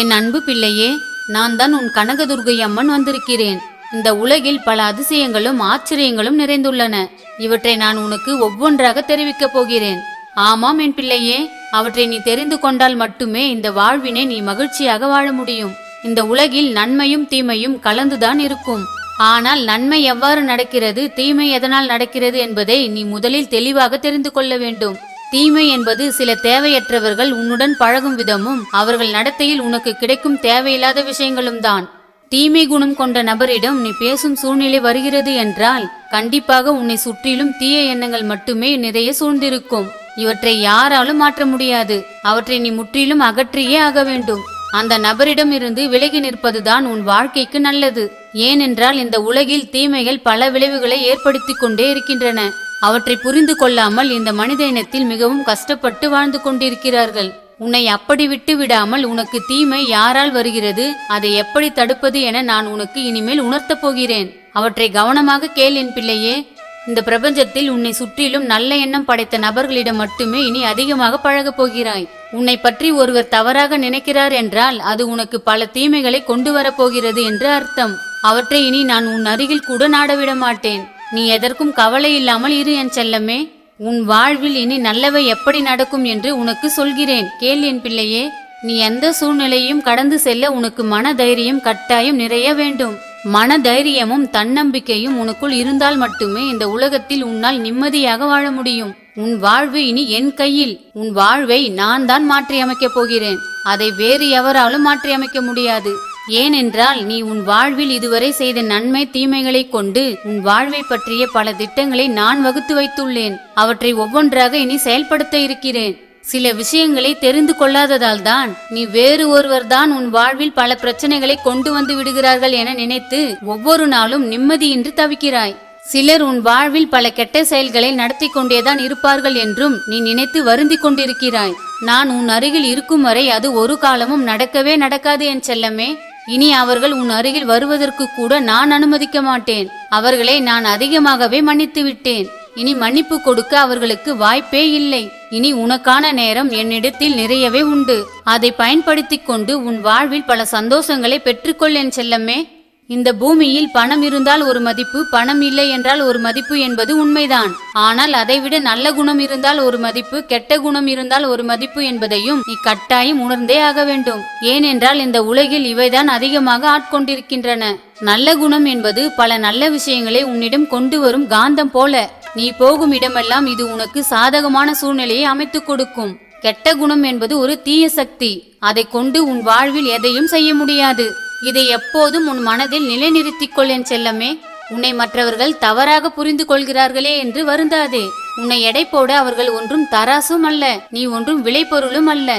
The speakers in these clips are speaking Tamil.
என் அன்பு பிள்ளையே நான் தான் உன் கனகதுர்கை அம்மன் வந்திருக்கிறேன். இந்த உலகில் பல அதிசயங்களும் ஆச்சரியங்களும் நிறைந்துள்ளன. இவற்றை நான் உனக்கு ஒவ்வொன்றாக தெரிவிக்கப் போகிறேன். ஆமாம் என் பிள்ளையே அவற்றை நீ தெரிந்து கொண்டால் மட்டுமே இந்த வாழ்வினை நீ மகிழ்ச்சியாக வாழ முடியும். இந்த உலகில் நன்மையும் தீமையும் கலந்துதான் இருக்கும். ஆனால் நன்மை எவ்வாறு நடக்கிறது தீமை எதனால் நடக்கிறது என்பதை நீ முதலில் தெளிவாக தெரிந்து கொள்ள வேண்டும். தீமை என்பது சில தேவையற்றவர்கள் உன்னுடன் பழகும் விதமும் அவர்கள் நடத்தையில் உனக்கு கிடைக்கும் தேவையில்லாத விஷயங்களும் தான். தீமை குணம் கொண்ட நபரிடம் நீ பேசும் சூழ்நிலை வருகிறது என்றால் கண்டிப்பாக உன்னை சுற்றிலும் தீய எண்ணங்கள் மட்டுமே நிறைய சூழ்ந்திருக்கும். இவற்றை யாராலும் மாற்ற முடியாது. அவற்றை நீ முற்றிலும் அகற்றியே ஆக வேண்டும். அந்த நபரிடம் இருந்து விலகி நிற்பதுதான் உன் வாழ்க்கைக்கு நல்லது. ஏனென்றால் இந்த உலகில் தீமைகள் பல விளைவுகளை ஏற்படுத்தி கொண்டே இருக்கின்றன. அவற்றை புரிந்து கொள்ளாமல் இந்த மனித இனத்தில் மிகவும் கஷ்டப்பட்டு வாழ்ந்து கொண்டிருக்கிறார்கள். உன்னை அப்படி விட்டு விடாமல் உனக்கு தீமை யாரால் வருகிறது? அதை எப்படி தடுப்பது என நான் உனக்கு இனிமேல் உணர்த்தப் போகிறேன். அவற்றை கவனமாக கேள் என் பிள்ளையே. இந்த பிரபஞ்சத்தில் உன்னை சுற்றிலும் நல்ல எண்ணம் படைத்த நபர்களிடம் மட்டுமே இனி அதிகமாக பழகப் போகிறாய். உன்னை பற்றி ஒருவர் தவறாக நினைக்கிறார் என்றால் அது உனக்கு பல தீமைகளை கொண்டு வரப்போகிறது என்று அர்த்தம். அவற்றை இனி நான் உன் அருகில் கூட நாடவிட மாட்டேன். நீ எதற்கும் கவலை இல்லாமல் இரு என் செல்லமே. உன் வாழ்வில் இனி நல்லவை எப்படி நடக்கும் என்று உனக்கு சொல்கிறேன். கேள் என் பிள்ளையே நீ எந்த சூழ்நிலையும் கடந்து செல்ல உனக்கு மன தைரியம் கட்டாயம் நிறைய வேண்டும். மன தைரியமும் தன்னம்பிக்கையும் உனக்குள் இருந்தால் மட்டுமே இந்த உலகத்தில் உன்னால் நிம்மதியாக வாழ முடியும். உன் வாழ்வு இனி என் கையில். உன் வாழ்வை நான் தான் மாற்றியமைக்கப் போகிறேன். அதை வேறு எவராலும் மாற்றியமைக்க முடியாது. ஏனென்றால் நீ உன் வாழ்வில் இதுவரை செய்த நன்மை தீமைகளை கொண்டு உன் வாழ்வை பற்றிய பல திட்டங்களை நான் வகுத்து வைத்துள்ளேன். அவற்றை ஒவ்வொன்றாக இனி செயல்படுத்த இருக்கிறேன். சில விஷயங்களை தெரிந்து கொள்ளாததால் தான் நீ வேறு ஒருவர் தான் உன் வாழ்வில் பல பிரச்சனைகளை கொண்டு வந்து விடுகிறார்கள் என நினைத்து ஒவ்வொரு நாளும் நிம்மதியின்றி தவிக்கிறாய். சிலர் உன் வாழ்வில் பல கெட்ட செயல்களை நடத்தி கொண்டேதான் இருப்பார்கள் என்றும் நீ நினைத்து வருந்தி கொண்டிருக்கிறாய். நான் உன் அருகில் இருக்கும் வரை அது ஒரு காலமும் நடக்கவே நடக்காது என் செல்லமே. இனி அவர்கள் உன் அருகில் வருவதற்கு கூட நான் அனுமதிக்க மாட்டேன். அவர்களை நான் அதிகமாகவே மன்னித்து விட்டேன். இனி மன்னிப்பு கொடுக்க அவர்களுக்கு வாய்ப்பே இல்லை. இனி உனக்கான நேரம் என்னிடத்தில் நிறையவே உண்டு. அதை பயன்படுத்திக் கொண்டு உன் வாழ்வில் பல சந்தோஷங்களை பெற்றுக்கொள் என் செல்லமே. இந்த பூமியில் பணம் இருந்தால் ஒரு மதிப்பு பணம் இல்லை என்றால் ஒரு மதிப்பு என்பது உண்மைதான். ஆனால் அதைவிட நல்ல குணம் இருந்தால் ஒரு மதிப்பு கெட்ட குணம் இருந்தால் ஒரு மதிப்பு என்பதையும் நீ கட்டாயம் உணர்ந்தே ஆக வேண்டும். ஏனென்றால் இந்த உலகில் இவைதான் அதிகமாக ஆட்கொண்டிருக்கின்றன. நல்ல குணம் என்பது பல நல்ல விஷயங்களை உன்னிடம் கொண்டு வரும் காந்தம் போல. நீ போகும் இடமெல்லாம் இது உனக்கு சாதகமான சூழ்நிலையை அமைத்துக் கொடுக்கும். கெட்ட குணம் என்பது ஒரு தீய சக்தி. அதை கொண்டு உன் வாழ்வில் எதையும் செய்ய முடியாது. இதை எப்போதும் உன் மனதில் நிலைநிறுத்திக் கொள் என் செல்லமே. உன்னை மற்றவர்கள் தவறாக புரிந்து கொள்கிறார்களே என்று வருந்தாதே. உன்னை எடை போட அவர்கள் ஒன்றும் தராசும் அல்ல நீ ஒன்றும் விளைபொருளும் அல்ல.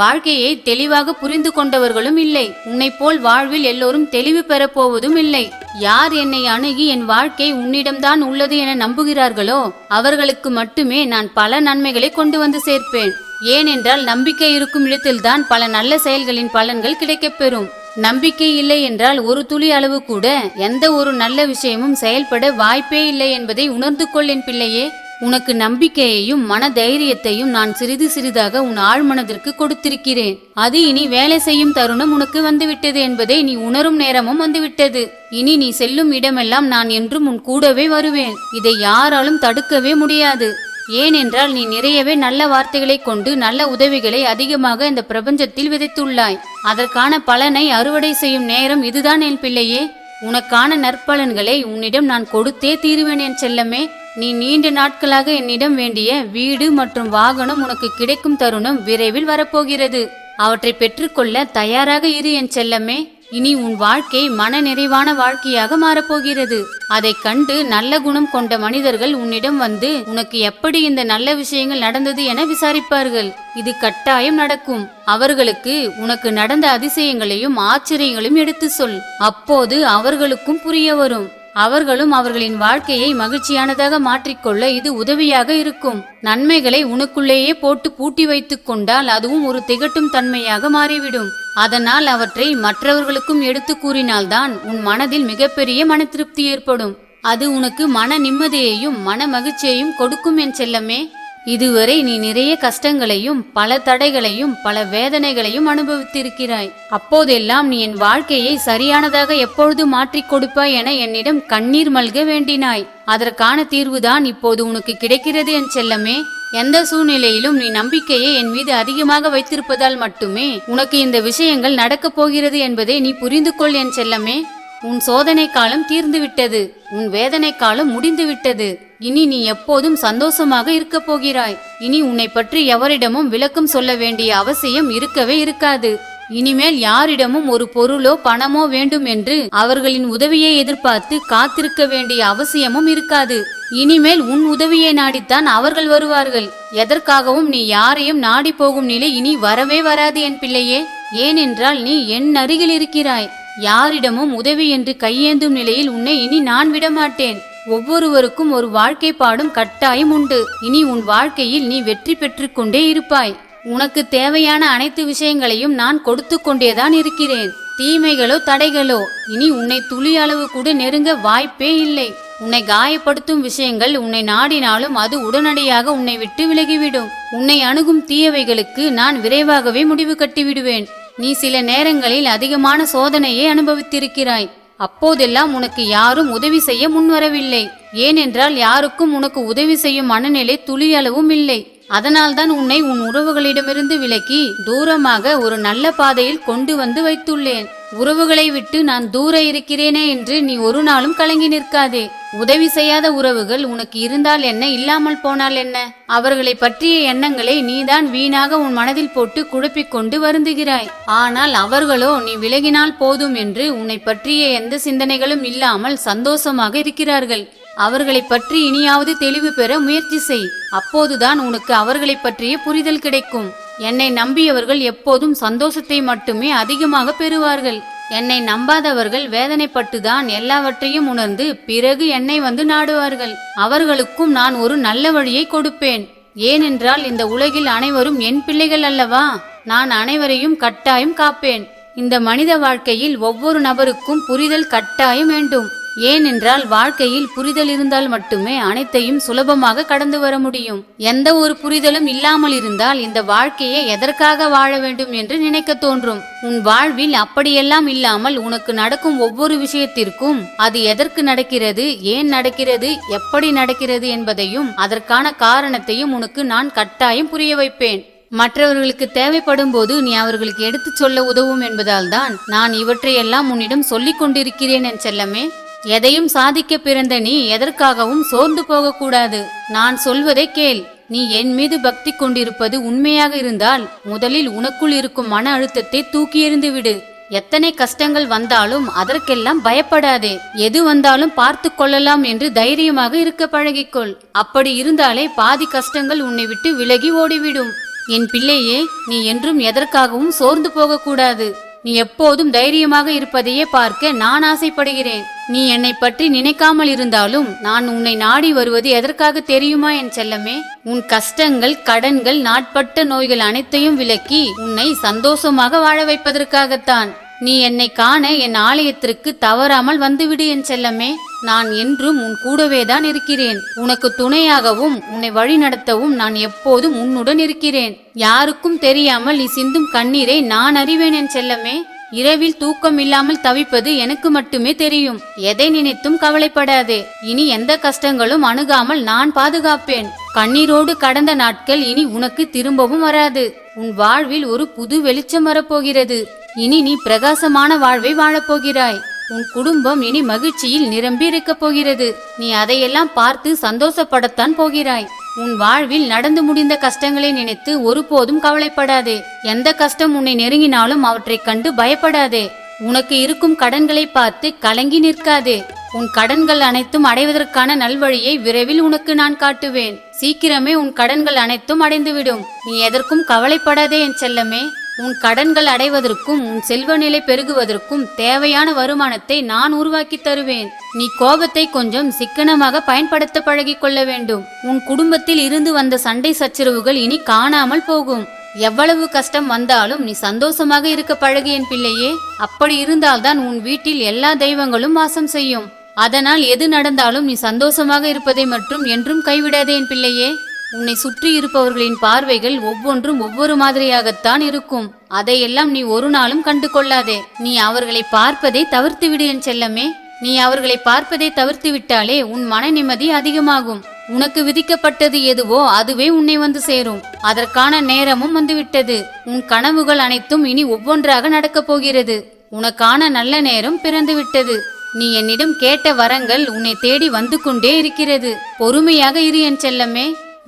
வாழ்க்கையை தெளிவாக புரிந்து கொண்டவர்களும் இல்லை. உன்னை போல் வாழ்வில் எல்லோரும் தெளிவு பெறப்போவதும் இல்லை. யார் என்னை அணுகி என் வாழ்க்கை உன்னிடம்தான் உள்ளது என நம்புகிறார்களோ அவர்களுக்கு மட்டுமே நான் பல நன்மைகளை கொண்டு வந்து சேர்ப்பேன். ஏனென்றால் நம்பிக்கை இருக்கும் இடத்தில்தான் பல நல்ல செயல்களின் பலன்கள் கிடைக்கப்பெறும் நம்பிக்கை இல்லை என்றால் ஒரு துளி அளவு கூட எந்த ஒரு நல்ல விஷயமும் செயல்பட வாய்ப்பே இல்லை என்பதை உணர்ந்து கொள் என் பிள்ளையே. உனக்கு நம்பிக்கையையும் மன தைரியத்தையும் நான் சிறிது சிறிதாக உன் ஆழ்மனதிற்கு கொடுத்திருக்கிறேன். அது இனி வேலை செய்யும் தருணம் உனக்கு வந்துவிட்டது என்பதை நீ உணரும் நேரமும் வந்துவிட்டது. இனி நீ செல்லும் இடமெல்லாம் நான் என்றும் உன் கூடவே வருவேன். இதை யாராலும் தடுக்கவே முடியாது. ஏனென்றால் நீ நிறையவே நல்ல வார்த்தைகளை கொண்டு நல்ல உதவிகளை அதிகமாக இந்த பிரபஞ்சத்தில் விதைத்துள்ளாய். அதற்கான பலனை அறுவடை செய்யும் நேரம் இதுதான் என் பிள்ளையே. உனக்கான நற்பலன்களை உன்னிடம் நான் கொடுத்தே தீருவேன் என் செல்லமே. நீ நீண்ட நாட்களாக என்னிடம் வேண்டிய வீடு மற்றும் வாகனம் உனக்கு கிடைக்கும் தருணம் விரைவில் வரப்போகிறது. அவற்றை பெற்றுக்கொள்ள தயாராக இரு என் செல்லமே. இனி உன் வாழ்க்கை மன நிறைவான வாழ்க்கையாக மாறப்போகிறது. அதை கண்டு நல்ல குணம் கொண்ட மனிதர்கள் உன்னிடம் வந்து உனக்கு எப்படி இந்த நல்ல விஷயங்கள் நடந்தது என விசாரிப்பார்கள். இது கட்டாயம் நடக்கும். அவர்களுக்கு உனக்கு நடந்த அதிசயங்களையும் ஆச்சரியங்களையும் எடுத்து சொல். அப்போது அவர்களுக்கும் புரிய வரும். அவர்களும் அவர்களின் வாழ்க்கையை மகிழ்ச்சியானதாக மாற்றிக்கொள்ள இது உதவியாக இருக்கும். நன்மைகளை உனக்குள்ளேயே போட்டு பூட்டி வைத்துக் கொண்டால் அதுவும் ஒரு திகட்டும் தன்மையாக மாறிவிடும். அதனால் அவற்றை மற்றவர்களுக்கும் எடுத்து கூறினால்தான் உன் மனதில் மிகப்பெரிய மன திருப்தி ஏற்படும். அது உனக்கு மன நிம்மதியையும் மன மகிழ்ச்சியையும் கொடுக்கும் என் செல்லமே. இதுவரை நீ நிறைய கஷ்டங்களையும் பல தடைகளையும் பல வேதனைகளையும் அனுபவித்திருக்கிறாய். அப்போதெல்லாம் நீ என் வாழ்க்கையை சரியானதாக எப்பொழுது மாற்றிக் கொடுப்பாய் என என்னிடம் கண்ணீர் மல்க வேண்டினாய். அதற்கான தீர்வுதான் இப்போது உனக்கு கிடைக்கிறது என் செல்லமே. எந்த சூழ்நிலையிலும் நீ நம்பிக்கையை என் மீது அதிகமாக வைத்திருப்பதால் மட்டுமே உனக்கு இந்த விஷயங்கள் நடக்கப் போகிறது என்பதை நீ புரிந்து கொள் என் செல்லமே. உன் சோதனை காலம் தீர்ந்துவிட்டது. உன் வேதனை காலம் முடிந்துவிட்டது. இனி நீ எப்போதும் சந்தோஷமாக இருக்கப் போகிறாய். இனி உன்னை பற்றி எவரிடமும் விளக்கம் சொல்ல வேண்டிய அவசியம் இருக்கவே இருக்காது. இனிமேல் யாரிடமும் ஒரு பொருளோ பணமோ வேண்டும் என்று அவர்களின் உதவியை எதிர்பார்த்து காத்திருக்க வேண்டிய அவசியமும் இருக்காது. இனிமேல் உன் உதவியை நாடித்தான் அவர்கள் வருவார்கள். எதற்காகவும் நீ யாரையும் நாடி போகும் நிலை இனி வரவே வராது என் பிள்ளையே. ஏனென்றால் நீ என் அருகில் இருக்கிறாய். யாரிடமும் உதவி என்று கையேந்தும் நிலையில் உன்னை இனி நான் விடமாட்டேன். ஒவ்வொருவருக்கும் ஒரு வாழ்க்கை பாடும் கட்டாயம் உண்டு. இனி உன் வாழ்க்கையில் நீ வெற்றி பெற்றுக்கொண்டே இருப்பாய். உனக்கு தேவையான அனைத்து விஷயங்களையும் நான் கொடுத்து கொண்டேதான் இருக்கிறேன். தீமைகளோ தடைகளோ இனி உன்னை துளி அளவு கூட நெருங்க வாய்ப்பே இல்லை. உன்னை காயப்படுத்தும் விஷயங்கள் உன்னை நாடினாலும் அது உடனடியாக உன்னை விட்டு விலகிவிடும். உன்னை அணுகும் தீயவைகளுக்கு நான் விரைவாகவே முடிவு கட்டிவிடுவேன். நீ சில நேரங்களில் அதிகமான சோதனையை அனுபவித்திருக்கிறாய். அப்போதெல்லாம் உனக்கு யாரும் உதவி செய்ய முன்வரவில்லை. ஏனென்றால் யாருக்கும் உனக்கு உதவி செய்யும் மனநிலை துளியளவும் இல்லை. அதனால்தான் உன்னை உன் உறவுகளிடமிருந்து விலக்கி தூரமாக ஒரு நல்ல பாதையில் கொண்டு வந்து வைத்துள்ளேன். உறவுகளை விட்டு நான் தூர இருக்கிறேனே என்று நீ ஒரு நாளும் கலங்கி நிற்காதே. உதவி செய்யாத உறவுகள் உனக்கு இருந்தால் என்ன இல்லாமல் போனால் என்ன? அவர்களை பற்றிய எண்ணங்களை நீதான் வீணாக உன் மனதில் போட்டு குழப்பிக் கொண்டு வருந்துகிறாய். ஆனால் அவர்களோ நீ விலகினால் போதும் என்று உன்னை பற்றிய எந்த சிந்தனைகளும் இல்லாமல் சந்தோஷமாக இருக்கிறார்கள். அவர்களை பற்றி இனியாவது தெளிவு பெற முயற்சி செய். அப்போதுதான் உனக்கு அவர்களை பற்றிய புரிதல் கிடைக்கும். என்னை நம்பியவர்கள் எப்போதும் சந்தோஷத்தை மட்டுமே அதிகமாக பெறுவார்கள். என்னை நம்பாதவர்கள் வேதனைப்பட்டுதான் எல்லாவற்றையும் உணர்ந்து பிறகு என்னை வந்து நாடுவார்கள். அவர்களுக்கும் நான் ஒரு நல்ல வழியை கொடுப்பேன். ஏனென்றால் இந்த உலகில் அனைவரும் என் பிள்ளைகள் அல்லவா? நான் அனைவரையும் கட்டாயம் காப்பேன். இந்த மனித வாழ்க்கையில் ஒவ்வொரு நபருக்கும் புரிதல் கட்டாயம் வேண்டும். ஏனென்றால் வாழ்க்கையில் புரிதல் இருந்தால் மட்டுமே அனைத்தையும் சுலபமாக கடந்து வர முடியும். எந்த ஒரு புரிதலும் இல்லாமல் இருந்தால் இந்த வாழ்க்கையை எதற்காக வாழ வேண்டும் என்று நினைக்க தோன்றும். உன் வாழ்வில் அப்படியெல்லாம் இல்லாமல் உனக்கு நடக்கும் ஒவ்வொரு விஷயத்திற்கும் அது எதற்கு நடக்கிறது ஏன் நடக்கிறது எப்படி நடக்கிறது என்பதையும் அதற்கான காரணத்தையும் உனக்கு நான் கட்டாயம் புரிய வைப்பேன். மற்றவர்களுக்கு தேவைப்படும் போது நீ அவர்களுக்கு எடுத்துச் சொல்ல உதவும் என்பதால் தான் நான் இவற்றையெல்லாம் உன்னிடம் சொல்லிக் கொண்டிருக்கிறேன் என் செல்லமே. எதையும் சாதிக்க பிறந்த நீ எதற்காகவும் சோர்ந்து போகக்கூடாது. நான் சொல்வதை கேள். நீ என் மீது பக்தி கொண்டிருப்பது உண்மையாக இருந்தால் முதலில் உனக்குள் இருக்கும் மன அழுத்தத்தை தூக்கி எறிந்து விடு. எத்தனை கஷ்டங்கள் வந்தாலும் அதற்கெல்லாம் பயப்படாதே. எது வந்தாலும் பார்த்து கொள்ளலாம் என்று தைரியமாக இருக்க பழகிக்கொள். அப்படி இருந்தாலே பாதி கஷ்டங்கள் உன்னை விட்டு விலகி ஓடிவிடும். என் பிள்ளையே நீ என்றும் எதற்காகவும் சோர்ந்து போகக்கூடாது. நீ எப்போதும் தைரியமாக இருப்பதையே பார்க்க நான் ஆசைப்படுகிறேன். நீ என்னை பற்றி நினைக்காமல் இருந்தாலும் நான் உன்னை நாடி வருவது எதற்காக தெரியுமா என் செல்லமே? உன் கஷ்டங்கள் கடன்கள் நாட்பட்ட நோய்கள் அனைத்தையும் விலக்கி உன்னை சந்தோஷமாக வாழ வைப்பதற்காகத்தான். நீ என்னை காண என் ஆலயத்திற்கு தவறாமல் வந்துவிடு என் செல்லமே. நான் என்றும் உன் கூடவே தான் இருக்கிறேன். உனக்கு துணையாகவும் உன்னை வழி நடத்தவும் நான் எப்போதும் உன்னுடன் இருக்கிறேன். யாருக்கும் தெரியாமல் நீ சிந்தும் கண்ணீரை நான் அறிவேன் என் செல்லமே. இரவில் தூக்கம் இல்லாமல் தவிப்பது எனக்கு மட்டுமே தெரியும். எதை நினைத்தும் கவலைப்படாதே. இனி எந்த கஷ்டங்களும் அணுகாமல் நான் பாதுகாப்பேன். கண்ணீரோடு கடந்த நாட்கள் இனி உனக்கு திரும்பவும் வராது. உன் வாழ்வில் ஒரு புது வெளிச்சம் வரப்போகிறது. இனி நீ பிரகாசமான வாழ்வை வாழப்போகிறாய். உன் குடும்பம் இனி மகிழ்ச்சியில் நிரம்பி இருக்கப் போகிறது. நீ அதையெல்லாம் பார்த்து சந்தோஷப்படத்தான் போகிறாய். உன் வாழ்வில் நடந்து முடிந்த கஷ்டங்களை நினைத்து ஒருபோதும் கவலைப்படாதே. எந்த கஷ்டம் உன்னை நெருங்கினாலும் அவற்றைக் கண்டு பயப்படாதே. உனக்கு இருக்கும் கடன்களை பார்த்து கலங்கி நிற்காதே. உன் கடன்கள் அனைத்தும் அடைவதற்கான நல்வழியை விரைவில் உனக்கு நான் காட்டுவேன். சீக்கிரமே உன் கடன்கள் அனைத்தும் அடைந்துவிடும். நீ எதற்கும் கவலைப்படாதே என் செல்லமே. உன் கடன்கள் அடைவதற்கும் உன் செல்வ நிலை பெருகுவதற்கும் தேவையான வருமானத்தை நான் உருவாக்கி தருவேன். நீ கோபத்தை கொஞ்சம் சிக்கனமாக பயன்படுத்த பழகிக்கொள்ள வேண்டும். உன் குடும்பத்தில் இருந்து வந்த சண்டை சச்சரவுகள் இனி காணாமல் போகும். எவ்வளவு கஷ்டம் வந்தாலும் நீ சந்தோஷமாக இருக்க பழகு என் பிள்ளையே. அப்படி இருந்தால்தான் உன் வீட்டில் எல்லா தெய்வங்களும் வாசம் செய்யும். அதனால் எது நடந்தாலும் நீ சந்தோஷமாக இருப்பதை மட்டும் என்றும் கைவிடாதே என் பிள்ளையே. உன்னை சுற்றி இருப்பவர்களின் பார்வைகள் ஒவ்வொன்றும் ஒவ்வொரு மாதிரியாகத்தான் இருக்கும். அதையெல்லாம் நீ ஒரு நாளும் கண்டு கொள்ளாதே. நீ அவர்களை பார்ப்பதை தவிர்த்து விடு என் செல்லமே. நீ அவர்களை பார்ப்பதை தவிர்த்து விட்டாலே உன் மன நிம்மதி அதிகமாகும். உனக்கு விதிக்கப்பட்டது எதுவோ அதுவே உன்னை வந்து சேரும். அதற்கான நேரமும் வந்துவிட்டது. உன் கனவுகள் அனைத்தும் இனி ஒவ்வொன்றாக நடக்கப் போகிறது. உனக்கான நல்ல நேரம் பிறந்து விட்டது நீ என்னிடம் கேட்ட வரங்கள் உன்னை தேடி வந்து கொண்டே இருக்கிறது. பொறுமையாக இரு என் செல்லமே.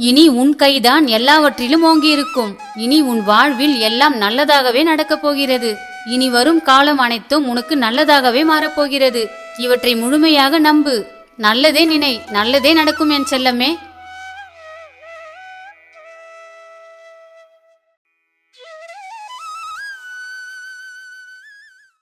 இனி உன் கைதான் எல்லாவற்றிலும் ஓங்கியிருக்கும். இனி உன் வாழ்வில் எல்லாம் நல்லதாகவே நடக்கப் போகிறது. இனி வரும் காலம் அனைத்தும் உனக்கு நல்லதாகவே மாறப்போகிறது. இவற்றை முழுமையாக நம்பு. நல்லதே நினை நல்லதே நடக்கும் என் செல்லமே.